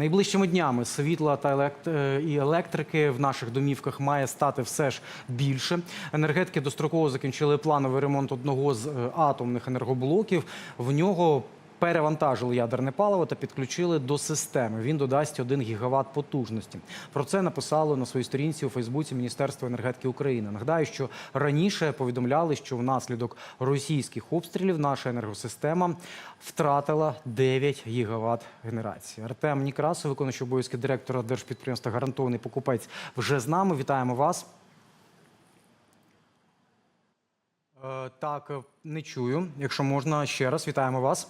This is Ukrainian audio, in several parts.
Найближчими днями світла та елект... е, і електрики в наших домівках має стати все ж більше. Енергетики достроково закінчили плановий ремонт одного з е, атомних енергоблоків. В нього перевантажили ядерне паливо та підключили до системи. Він додасть 1 гігават потужності. Про це написало на своїй сторінці у Фейсбуці Міністерство енергетики України. Нагадаю, що раніше повідомляли, що внаслідок російських обстрілів наша енергосистема втратила 9 гігават генерації. Артем Нікрасов, виконуючий обов'язки директора держпідприємства Гарантований покупець, вже з нами. Вітаємо вас. Е, Так, е, не чую. Якщо можна ще раз, вітаємо вас.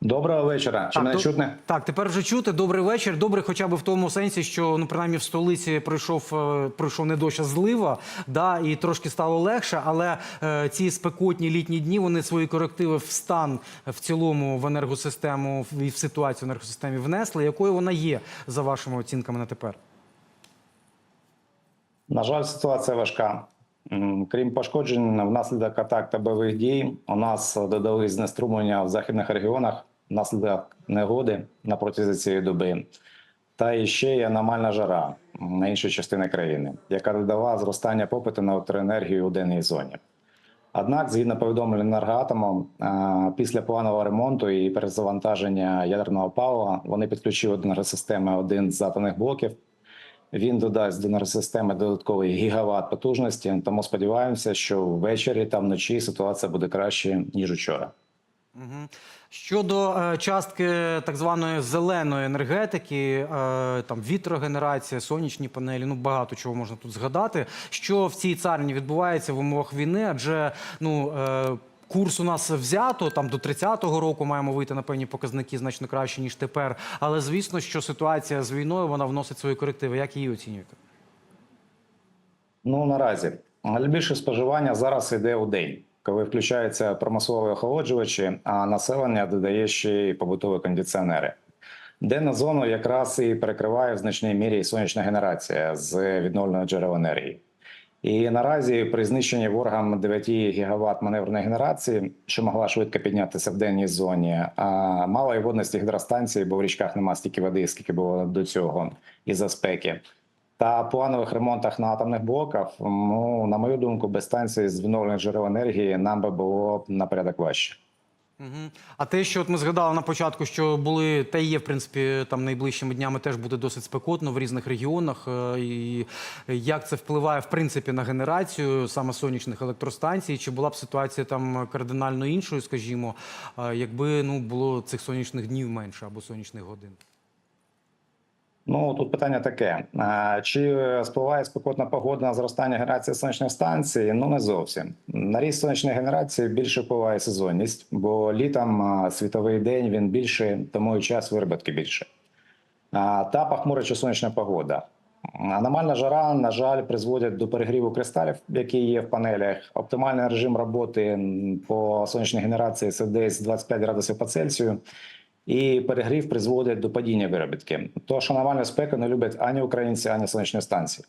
Доброго вечора. Чи мене то- чутне? Так, тепер вже чути. Добрий вечір. Добрий, хоча б в тому сенсі, що ну принаймні в столиці пройшов е, пройшов не дощ, а злива, да, і трошки стало легше. Але е, ці спекотні літні дні вони свої корективи в стан в цілому в енергосистему і в ситуацію в енергосистемі внесли. Якою вона є за вашими оцінками на тепер? На жаль, ситуація важка. Крім пошкоджень, внаслідок атак та бойових дій у нас додали знеструмлення в західних регіонах внаслідок негоди на протязі цієї доби. Та ще є аномальна жара на інші частини країни, яка додала зростання попиту на електроенергію у денній зоні. Однак, згідно повідомлень енергоатому, після планового ремонту і перезавантаження ядерного палива вони підключили до енергосистеми один з атомних блоків. Він додасть до енергосистеми додатковий гігават потужності. Тому сподіваємося, що ввечері та вночі ситуація буде краще ніж учора. Щодо е, частки так званої зеленої енергетики, е, там вітрогенерація, сонячні панелі, ну багато чого можна тут згадати. Що в цій царині відбувається в умовах війни? Адже ну. Е, Курс у нас взято там до 30-го року маємо вийти на певні показники значно краще ніж тепер. Але звісно, що ситуація з війною вона вносить свої корективи. Як її оцінюєте? Ну наразі найбільше споживання зараз йде у день, коли включаються промислові охолоджувачі, а населення додає ще й побутові кондиціонери. Денну зону якраз і перекриває в значній мірі сонячна генерація з відновленого джерел енергії. І наразі при знищенні ворогам 9 гігават маневрної генерації, що могла швидко піднятися в денній зоні, а малої водності гідростанції, бо в річках нема стільки води, скільки було до цього із-за спеки. Та планових ремонтах на атомних блоках, ну на мою думку, без станції з відновлених джерел енергії нам би було на порядок важче. Угу. А те, що от ми згадали на початку, що були та є, в принципі, там найближчими днями теж буде досить спекотно в різних регіонах. е, І як це впливає в принципі на генерацію саме сонячних електростанцій? Чи була б ситуація там кардинально іншою, скажімо, е, якби ну було цих сонячних днів менше або сонячних годин? Ну тут питання таке: чи спливає спекотна погода на зростання генерації сонячних станцій? Ну не зовсім. На ріст сонячної генерації більше впливає сезонність, бо літом світовий день він більше, тому і час виробітки більше. Та похмурича сонячна погода. Аномальна жара, на жаль, призводять до перегріву кристалів, які є в панелях. Оптимальний режим роботи по сонячній генерації це десь 25 градусів по Цельсію. І перегрів призводить до падіння виробітки. Тож аномальну спека не люблять ані українці, ані сонячні станції.